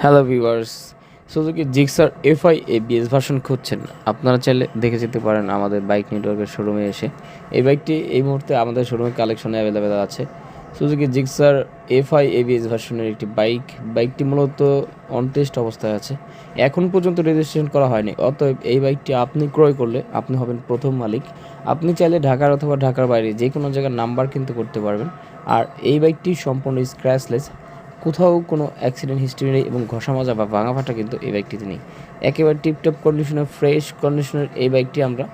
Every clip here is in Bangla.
Hello viewers Suzuki Gixxer FI ABS version খুঁজছেন। আপনারা চাইলে দেখে যেতে পারেন আমাদের বাইক নেটওয়ার্কের শোরুমে এসে। এই বাইকটি এই মুহূর্তে আমাদের শোরুমে কালেকশনে অ্যাভেলেবেল আছে। সুজুকি জিক্সার এফআই এবিএস ভার্সনের একটি বাইক বাইকটি মূলত অনটেস্ট অবস্থায় আছে। এখন পর্যন্ত রেজিস্ট্রেশন করা হয়নি। অতএব এই বাইকটি আপনি ক্রয় করলে আপনি হবেন প্রথম মালিক। আপনি চাইলে ঢাকার অথবা ঢাকার বাইরে যে কোনো জায়গার নাম্বার কিন্তু করতে পারবেন। আর এই বাইকটি সম্পূর্ণ স্ক্র্যাচলেস কোথাও কোনো অ্যাক্সিডেন্ট হিস্ট্রি নেই এবং ঘষা মাজা বা ভাঙা ফাটা কিন্তু এই বাইকটিতে নেই। একেবারে টিপটপ কন্ডিশনে ফ্রেশ কন্ডিশনের এই বাইকটি আমরা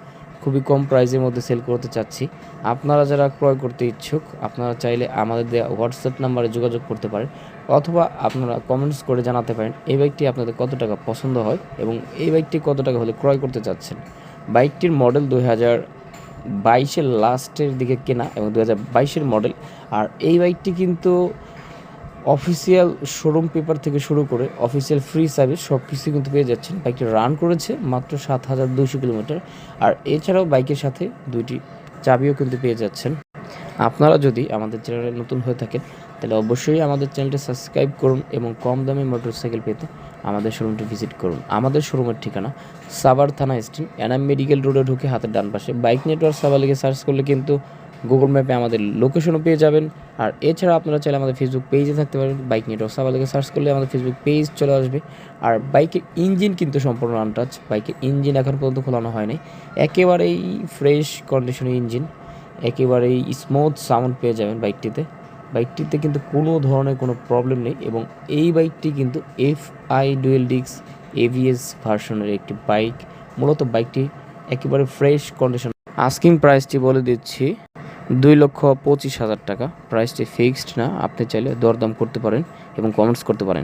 খুবই কম প্রাইসের মধ্যে সেল করতে চাচ্ছি। আপনারা যারা ক্রয় করতে ইচ্ছুক, আপনারা চাইলে আমাদের দেওয়া হোয়াটসঅ্যাপ নাম্বারে যোগাযোগ করতে পারেন অথবা আপনারা কমেন্টস করে জানাতে পারেন এই বাইকটি আপনাদের কত টাকা পছন্দ হয় এবং এই বাইকটি কত টাকা হলে ক্রয় করতে চাচ্ছেন। বাইকটির মডেল দুই হাজার বাইশের লাস্টের দিকে কেনা এবং দু হাজার বাইশের মডেল আর এই বাইকটি কিন্তু অফিসিয়াল শোরুম পেপার থেকে শুরু করে অফিসিয়াল ফ্রি সার্ভিস সব কিছু কিন্তু পেয়ে যাচ্ছেন। বাইকটি রান করেছে মাত্র সাত হাজার দুশো কিলোমিটার। আর এছাড়াও বাইকের সাথে দুইটি চাবিও কিন্তু পেয়ে যাচ্ছেন। আপনারা যদি আমাদের চ্যানেলে নতুন হয়ে থাকেন, তাহলে অবশ্যই আমাদের চ্যানেলটি সাবস্ক্রাইব করুন এবং কম দামে মোটরসাইকেল পেতে আমাদের শোরুমটি ভিজিট করুন। আমাদের শোরুমের ঠিকানা সাভার থানা স্ট্রিট, এনাম মেডিকেল রোডে ঢুকে হাতের ডান পাশে। বাইক নেটওয়ার্ক সাভার লিখে সার্চ করলে কিন্তু গুগল ম্যাপে আমাদের লোকেশনও পেয়ে যাবেন। আর এছাড়া আপনারা চাইলে আমাদের ফেসবুক পেজে থাকতে পারেন। বাইক নিয়ে লিখে সার্চ করলে আমাদের ফেসবুক পেজ চলে আসবে। আর বাইকের ইঞ্জিন কিন্তু সম্পূর্ণ আনটাচ বাইকের ইঞ্জিন এখন পর্যন্ত খোলানো হয়নি একেবারেই ফ্রেশ কন্ডিশনের ইঞ্জিন একেবারেই স্মুথ সাউন্ড পেয়ে যাবেন বাইকটিতে বাইকটিতে কিন্তু কোনো ধরনের কোনো প্রবলেম নেই এবং এই বাইকটি কিন্তু এফ আই ডুয়েল ডিক্স এভিএস ভার্সনের একটি বাইক মূলত বাইকটি একেবারে ফ্রেশ কন্ডিশন আস্কিং প্রাইসটি বলে দিচ্ছি। দুই লক্ষ পঁচিশ হাজার টাকা। প্রাইসটি ফিক্সড না, আপনি চাইলে দরদাম করতে পারেন এবং কমেন্টস করতে পারেন।